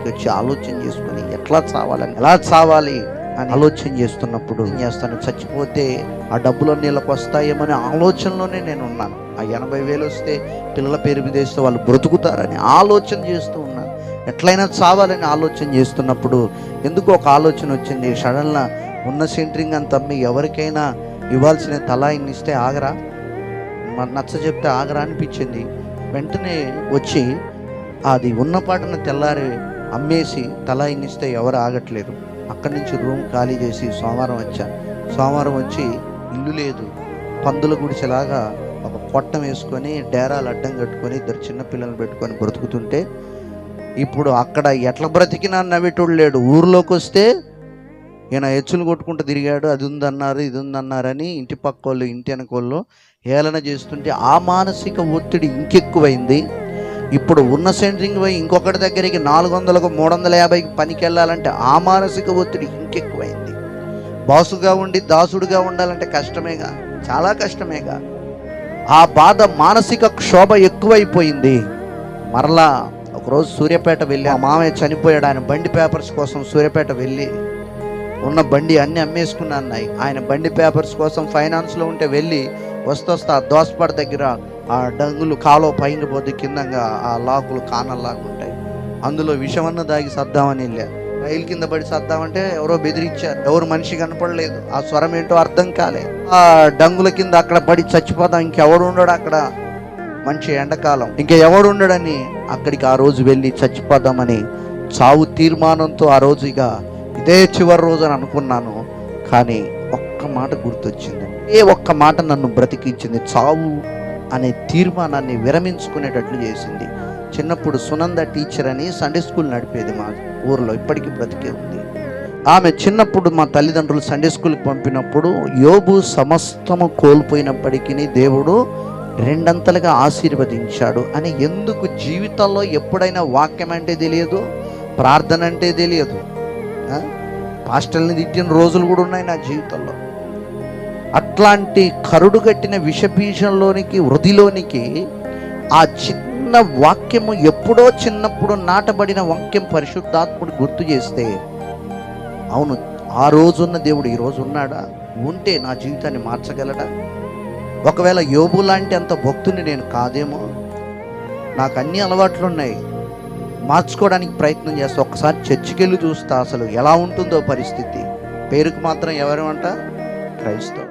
వచ్చి ఆలోచన చేసుకుని ఎట్లా చావాలని ఎలా చావాలి అని ఆలోచన చేస్తున్నప్పుడు ఏం చేస్తాను. చచ్చిపోతే ఆ డబ్బులు నీళ్ళకి వస్తాయేమనే ఆలోచనలోనే నేను ఉన్నాను ఆ ఎనభై వేలు వస్తే పిల్లల పేరు మీద వేస్తే వాళ్ళు బ్రతుకుతారని ఆలోచన చేస్తూ ఉన్నాను. ఎట్లయినా చావాలని ఆలోచన చేస్తున్నప్పుడు ఎందుకు ఒక ఆలోచన వచ్చింది? సడన్గా ఉన్న సెంటరింగ్ అంత అమ్మి ఎవరికైనా ఇవ్వాల్సిన తలా ఇన్ని ఇస్తే ఆగరా? మన నచ్చ చెప్తే ఆగరా అనిపించింది. వెంటనే వచ్చి అది ఉన్న పాటన తెల్లారి అమ్మేసి తల ఇన్నిస్తే ఎవరు ఆగట్లేరు అక్కడి నుంచి రూమ్ ఖాళీ చేసి సోమవారం వచ్చా. సోమవారం వచ్చి ఇల్లు లేదు. పందుల గుడిసెలాగా ఒక పొట్టం వేసుకొని డేరాలు అడ్డం కట్టుకొని ఇద్దరు చిన్న పిల్లలు పెట్టుకొని బ్రతుకుతుంటే ఇప్పుడు అక్కడ ఎట్లా బ్రతికినా నవ్వేటోడు లేడు. ఊర్లోకి వస్తే ఈయన హెచ్చులు కొట్టుకుంటూ తిరిగాడు. అది ఉందన్నారు ఇది ఉందన్నారని ఇంటి పక్క వాళ్ళు ఇంటి వెనకోళ్ళు హేళన చేస్తుంటే ఆ మానసిక ఒత్తిడి ఇంకెక్కువైంది. ఇప్పుడు ఉన్న సెంటరింగ్ పోయి ఇంకొకటి దగ్గరికి నాలుగు వందలకు మూడు వందల యాభైకి పనికి వెళ్ళాలంటే ఆ మానసిక ఒత్తిడి ఇంకెక్కువైంది. బాసుగా ఉండి దాసుడుగా ఉండాలంటే కష్టమేగా? చాలా కష్టమేగా? ఆ బాధ మానసిక క్షోభ ఎక్కువైపోయింది. మరలా ఒకరోజు సూర్యాపేట వెళ్ళి ఆ మామయ్య చనిపోయాడు. ఆయన బండి పేపర్స్ కోసం సూర్యాపేట వెళ్ళి ఉన్న బండి అన్నీ అమ్మేసుకున్నా అన్నాయి ఆయన బండి పేపర్స్ కోసం ఫైనాన్స్లో ఉంటే వెళ్ళి వస్తొస్తా. దోసపడ దగ్గర ఆ డంగులు కాలో పైన పోతే కిందంగా ఆ లాకులు కానల్లాగా ఉంటాయి. అందులో విషమన్న దాగి సద్దామని వెళ్ళా. రైలు కింద పడి సద్దామంటే ఎవరో బెదిరించారు. ఎవరు మనిషి కనపడలేదు. ఆ స్వరం ఏంటో అర్థం కాలే. ఆ డంగుల కింద అక్కడ పడి చచ్చిపోదాం. ఇంకెవడు ఉండడు అక్కడ? మంచి ఎండకాలం. ఇంకా ఎవడు ఉండడని? అక్కడికి ఆ రోజు వెళ్ళి చచ్చిపోదామని చావు తీర్మానంతో ఆ రోజు ఇక ఇదే చివరి రోజు అని అనుకున్నాను. కానీ ఒక్క మాట గుర్తొచ్చింది. ఏ ఒక్క మాట నన్ను బ్రతికించింది చావు అనే తీర్మానాన్ని విరమించుకునేటట్లు చేసింది. చిన్నప్పుడు సునంద టీచర్ అని సండే స్కూల్ నడిపేది మా ఊర్లో ఇప్పటికీ బ్రతికే ఉంది. ఆమె చిన్నప్పుడు మా తల్లిదండ్రులు సండే స్కూల్కి పంపినప్పుడు యోబు సమస్తము కోల్పోయినప్పటికీ దేవుడు రెండంతలుగా ఆశీర్వదించాడు అని ఎందుకు జీవితంలో ఎప్పుడైనా వాక్యం అంటే తెలియదు? ప్రార్థన అంటే తెలియదు. పాస్టల్ని తిట్టిన రోజులు కూడా ఉన్నాయి నా జీవితంలో. అట్లాంటి కరుడు కట్టిన విషబీజంలోనికి వృధిలోనికి ఆ చిన్న వాక్యము ఎప్పుడో చిన్నప్పుడు నాటబడిన వాక్యం పరిశుద్ధాత్ముడు గుర్తు చేస్తే అవును ఆ రోజున్న దేవుడు ఈరోజు ఉన్నాడా? ఉంటే నా జీవితాన్ని మార్చగలడా? ఒకవేళ యోబు లాంటి అంత భక్తుని నేను కాదేమో? నాకు అన్ని అలవాట్లు ఉన్నాయి మార్చుకోవడానికి ప్రయత్నం చేస్తా. ఒకసారి చర్చికి వెళ్ళి చూస్తా అసలు ఎలా ఉంటుందో పరిస్థితి. పేరుకు మాత్రం ఎవరు అంట? క్రైస్తవ